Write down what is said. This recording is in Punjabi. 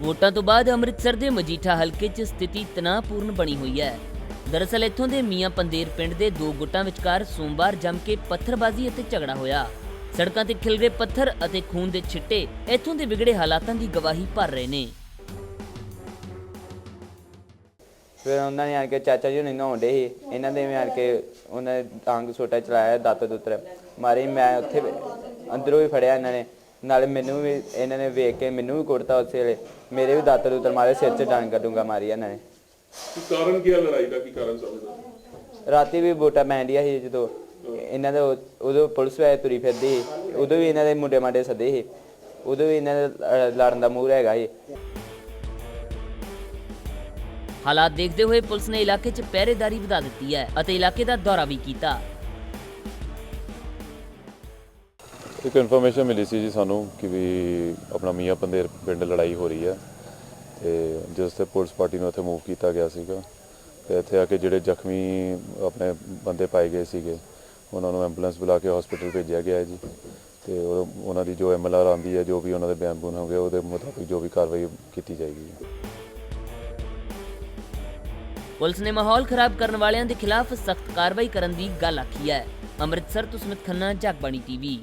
ਵੋਟਾਂ ਤੋਂ ਬਾਅਦ ਅੰਮ੍ਰਿਤਸਰ ਦੇ ਮਜੀਠਾ ਹਲਕੇ 'ਚ ਸਥਿਤੀ ਤਣਾਅਪੂਰਨ ਬਣੀ ਹੋਈ ਹੈ। ਦਰਅਸਲ ਇੱਥੋਂ ਦੇ ਮੀਆਂ ਪੰਦੇਰ ਪਿੰਡ ਦੇ ਦੋ ਗੁੱਟਾਂ ਵਿਚਕਾਰ ਸੋਮਵਾਰ ਜੰਮ ਕੇ ਪੱਥਰਬਾਜ਼ੀ ਅਤੇ ਝਗੜਾ ਹੋਇਆ। ਸੜਕਾਂ ਤੇ ਖਿਲਰੇ ਪੱਥਰ ਅਤੇ ਖੂਨ ਦੇ ਛਿੱਟੇ ਇੱਥੋਂ ਦੇ ਵਿਗੜੇ ਹਾਲਾਤਾਂ ਦੀ ਗਵਾਹੀ ਭਰ ਰਹੇ ਨੇ। ਫਿਰ ਉਹਨਾਂ ਨੇ ਆਣ ਕੇ ਚਾਚਾ ਜੀ ਨੂੰ ਨਹਾਉਂਦੇ ਸੀ। ਇਹਨਾਂ ਦੇ ਆਣ ਕੇ ਉਹਨਾਂ ਨੇ ਟਾਂਗ ਛੋਟਾ ਚਲਾਇਆ ਦਾਤ ਦੁੱਤਰ ਮਾਰੀ। ਮੈਂ ਉੱਥੇ ਅੰਦਰੋਂ ਵੀ ਫੜਿਆ ਇਹਨਾਂ ਨੇ। ਨਾਲੇ ਮੈਨੂੰ ਵੀ ਇਹਨਾਂ ਨੇ ਵੇਖ ਕੇ ਮੈਨੂੰ ਵੀ ਕੁੱਟਤਾ ਉਸੇ ਵੇਲੇ ਮੇਰੇ ਵੀ ਦਾਤ ਦੁੱਤਰ ਮਾਰੇ ਸਿਰ 'ਚ ਡਾਂਗਾ ਡੂੰਗਾ ਮਾਰੀ ਇਹਨਾਂ ਨੇ। ਕੀ ਕਾਰਨ ਕੀ ਹੈ ਲੜਾਈ ਦਾ ਕੀ ਕਾਰਨ ਸਮਝਦਾ ਰਾਤੀ ਵੀ ਵੋਟਾਂ ਪੈਂਦੀਆਂ ਸੀ ਜਦੋਂ ਇਹਨਾਂ ਦੇ ਉਹ- ਉਦੋਂ ਪੁਲਿਸ ਵਾਲੇ ਤੁਰੀ ਫਿਰਦੀ ਸੀ ਉਦੋਂ ਵੀ ਇਹਨਾਂ ਦੇ ਮੁੰਡੇ ਮਾਡੇ ਸੱਦੇ ਸੀ ਉਦੋਂ ਵੀ ਇਹਨਾਂ ਦੇ ਅਹ, ਲੜਨ ਦਾ ਮੂਡ ਹੈਗਾ ਸੀ। ਹਾਲਾਤ ਦੇਖਦੇ ਹੋਏ ਪੁਲਿਸ ਨੇ ਇਲਾਕੇ 'ਚ ਪਹਿਰੇਦਾਰੀ ਵਧਾ ਦਿੱਤੀ ਹੈ ਅਤੇ ਇਲਾਕੇ ਦਾ ਦੌਰਾ ਵੀ ਕੀਤਾ। ਇੱਕ ਇਨਫੋਰਮੇਸ਼ਨ ਮਿਲੀ ਸੀ ਜੀ ਸਾਨੂੰ ਕਿ ਵੀ ਆਪਣਾ ਮੀਆਂ ਪੰਦੇਰ ਪਿੰਡ ਲੜਾਈ ਹੋ ਰਹੀ ਹੈ ਤੇ ਜਿਸ ਤੇ ਪੁਲਿਸ ਪਾਰਟੀ ਨੂੰ ਇੱਥੇ ਮੂਵ ਕੀਤਾ ਗਿਆ ਸੀਗਾ ਤੇ ਇੱਥੇ ਆ ਕੇ ਜਿਹੜੇ ਜ਼ਖਮੀ ਆਪਣੇ ਬੰਦੇ ਪਾਏ ਗਏ ਸੀਗੇ, ਉਹਨਾਂ ਨੂੰ ਐਂਬੂਲੈਂਸ ਬੁਲਾ ਕੇ ਹਸਪੀਟਲ ਭੇਜਿਆ ਗਿਆ ਜੀ ਤੇ ਉਹਨਾਂ ਦੀ ਜੋ ਐਮਐਲਆਰ ਆਂਦੀ ਹੈ ਜੋ ਵੀ ਉਹਨਾਂ ਦੇ ਬਿਆਨ ਬੂਨ ਹੋਗੇ ਉਹਦੇ ਮੁਤਾਬਿਕ ਜੋ ਵੀ ਕਾਰਵਾਈ ਕੀਤੀ ਜਾਏਗੀ ਪੁਲਿਸ ਨੇ ਮਾਹੌਲ ਖਰਾਬ ਕਰਨ ਵਾਲਿਆਂ ਦੇ ਖਿਲਾਫ ਸਖਤ ਕਾਰਵਾਈ ਕਰਨ ਦੀ ਗੱਲ ਆਖੀ ਹੈ। ਅੰਮ੍ਰਿਤਸਰ ਤੋਂ ਸਮਿਤ ਖੰਨਾ, ਜਗਬਾਣੀ ਟੀਵੀ।